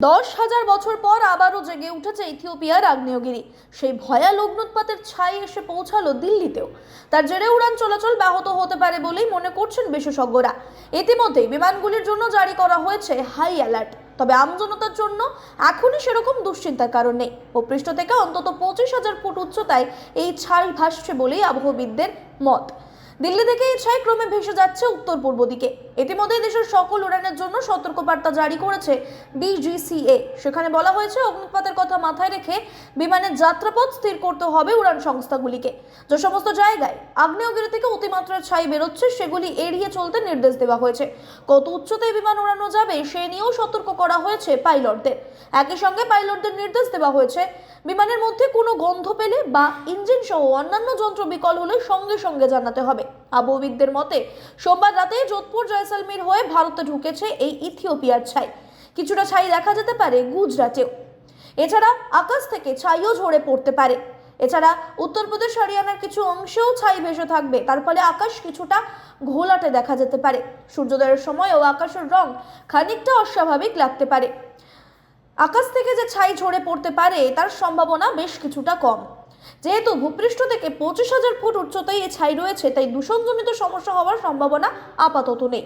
দশ হাজার বছর পর আবারও জেগে উঠেছে ইথিওপিয়ার আগ্নেয়গিরি। সেই ভয়াল অগ্নুৎপাতের ছাই এসে পৌঁছালো দিল্লিতেও। তার জেরে উড়ান চলাচল ব্যাহত হতে পারে বলেই মনে করছেন বিশেষজ্ঞরা। ইতিমধ্যেই বিমানগুলির জন্য জারি করা হয়েছে হাই অ্যালার্ট। তবে আমজনতার জন্য এখনই সেরকম দুশ্চিন্তার কারণ নেই ভূপৃষ্ঠ থেকে অন্তত পঁচিশ হাজার ফুট উচ্চতায় এই ছাই ভাসছে বলেই আবহবিদদের মত। দিল্লি থেকে এই ছাই ক্রমে ভেসে যাচ্ছে উত্তর পূর্ব দিকে। ইতিমধ্যে দেশের সকল উড়ানের জন্য সতর্কবার্তা জারি করেছে ডিজিসিএ সেখানে বলা হয়েছে, অগ্নিপাতের কথা মাথায় রেখে বিমানের যাত্রাপথ স্থির করতে হবে উড়ান সংস্থাগুলিকে। যে সমস্ত জায়গায় আগ্নেয়গিরি থেকে অতিমাত্রার ছাই বেরোচ্ছে, সেগুলি এড়িয়ে চলতে নির্দেশ দেওয়া হয়েছে। কত উচ্চতায় বিমান উড়ানো যাবে, সে নিয়েও সতর্ক করা হয়েছে পাইলটদের। একই সঙ্গে পাইলটদের নির্দেশ দেওয়া হয়েছে, বিমানের মধ্যে কোনো গন্ধ পেলে বা ইঞ্জিন সহ অন্যান্য যন্ত্র বিকল হলে সঙ্গে সঙ্গে জানাতে হবে। আবহবিদদের মতে, সোমবার রাতে যোধপুর জয়সালমীর হয়ে ভারতে ঢুকেছে এই ইথিওপিয়ার ছাই। কিছুটা ছাই দেখা যেতে পারে গুজরাটেও। এছাড়া আকাশ থেকে ছাইও ঝরে পড়তে পারে। এছাড়া উত্তরপ্রদেশ, হরিয়ানার কিছু অংশেও ছাই ভেসে থাকবে। তার ফলে আকাশ কিছুটা ঘোলাটে দেখা যেতে পারে। সূর্যোদয়ের সময়ও আকাশের রং খানিকটা অস্বাভাবিক লাগতে পারে। আকাশ থেকে যে ছাই ঝরে পড়তে পারে, তার সম্ভাবনা বেশ কিছুটা কম। যেহেতু ভূপৃষ্ঠ থেকে পঁচিশ হাজার ফুট উচ্চতায় এই ছাই রয়েছে, তাই দূষণজনিত সমস্যা হওয়ার সম্ভাবনা আপাতত নেই।